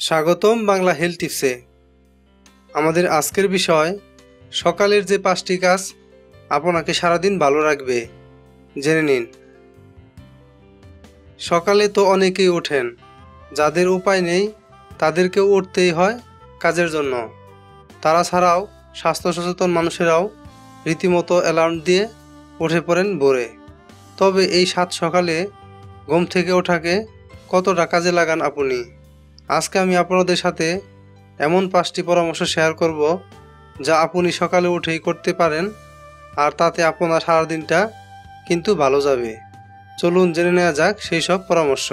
স্বাগতম বাংলা হেলথ টিপসে। আমাদের আজকের বিষয়, সকালের যে পাঁচটি কাজ, আপনাকে সারাদিন ভালো রাখবে। জেনে নিন। সকালে তো অনেকেই ওঠেন, যাদের উপায় নেই, তাদেরকেও উঠতেই হয় কাজের জন্য। তারা ছাড়াও স্বাস্থ্য সচেতন মানুষেরাও রীতিমতো অ্যালার্ম দিয়ে উঠে পড়েন ভোরে। তবে এই সাত সকালে ঘুম থেকে ওঠাকে কতটা কাজে লাগান আপনি? আজকে আমি আপনাদের সাথে এমন পাঁচটি পরামর্শ শেয়ার করব যা আপনি সকালে উঠেই করতে পারেন আর তাতে আপনার সারাদিনটা কিন্তু ভালো যাবে। চলুন জেনে নেওয়া যাক সেই সব পরামর্শ।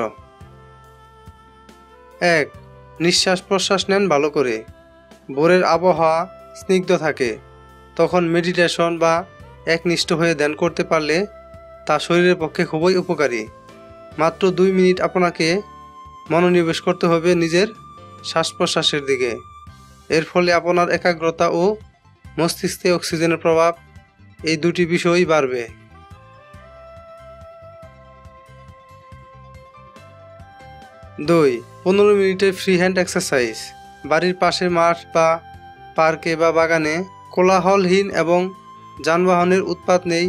এক, নিঃশ্বাস প্রশ্বাস নেন ভালো করে। ভোরের আবহাওয়া স্নিগ্ধ থাকে। তখন মেডিটেশন বা একনিষ্ঠ হয়ে ধ্যান করতে পারলে তা শরীরের পক্ষে খুবই উপকারী। মাত্র দুই মিনিট আপনাকে মনোনিবেশ করতে হবে নিজের শ্বাস প্রশ্বাসের দিকে। এর ফলে আপনার একাগ্রতা ও মস্তিষ্কে অক্সিজেনের প্রভাব এই দুটি বিষয়ই বাড়বে। দুই, পনেরো মিনিটের ফ্রি হ্যান্ড এক্সারসাইজ। বাড়ির পাশের মাঠ বা পার্কে বা বাগানে কোলাহলহীন এবং যানবাহনের উৎপাত নেই,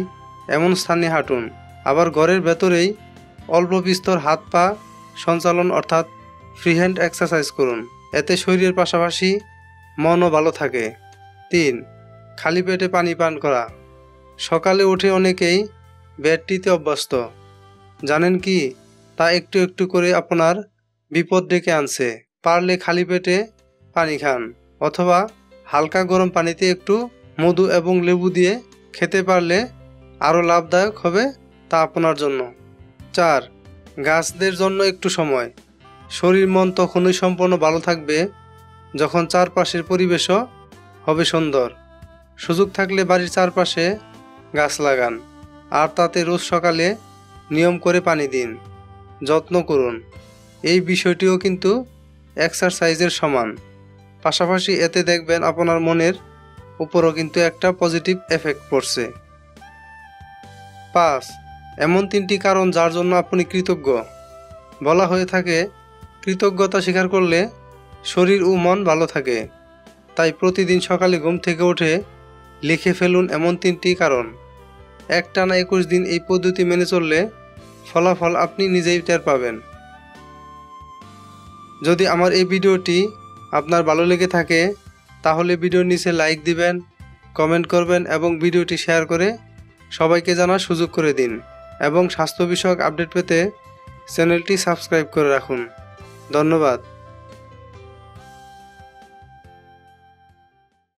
এমন স্থানে হাঁটুন। আবার ঘরের ভেতরেই অল্প বিস্তর হাত পা সঞ্চালন অর্থাৎ ফ্রি হ্যান্ড এক্সারসাইজ করুন। এতে শরীরের পাশাপাশি মনও ভালো থাকে। তিন, খালি পেটে পানি পান করা। সকালে উঠে অনেকেই ব্যাটটিতে অভ্যস্ত। জানেন কি? তা একটু একটু করে আপনার বিপদ ডেকে আনছে। পারলে খালি পেটে পানি খান অথবা হালকা গরম পানিতে একটু মধু এবং লেবু দিয়ে খেতে পারলে আরও লাভদায়ক হবে তা আপনার জন্য। চার গাছদের জন্য একটু সময়। শরীর মন তখনই সম্পূর্ণ ভালো থাকবে যখন চারপাশের পরিবেশও হবে সুন্দর। সুযোগ থাকলে বাড়ির চারপাশে গাছ লাগান, আর তাতে রোজ সকালে নিয়ম করে পানি দিন। যত্ন করুন। এই বিষয়টিও কিন্তু এক্সারসাইজের সমান। পাশাপাশি এতে দেখবেন আপনার মনের উপরও কিন্তু একটা পজিটিভ এফেক্ট পড়ছে। পাঁচ এমন তিনটি কারণ যার জন্য আপনি কৃতজ্ঞ। বলা হয়ে থাকে, কৃতজ্ঞতা স্বীকার করলে শরীর ও মন ভালো থাকে। তাই প্রতিদিন সকালে ঘুম থেকে উঠে লিখে ফেলুন এমন তিনটি কারণ। একটানা একুশ দিন এই পদ্ধতি মেনে চললে ফলাফল আপনি নিজেই টের পাবেন। যদি আমার এই ভিডিওটি আপনার ভালো লেগে থাকে, তাহলে ভিডিওর নিচে লাইক দিবেন, কমেন্ট করবেন এবং ভিডিওটি শেয়ার করে সবাইকে জানার সুযোগ করে দিন। এবং স্বাস্থ্য বিষয়ক আপডেট পেতে চ্যানেলটি সাবস্ক্রাইব করে রাখুন। ধন্যবাদ।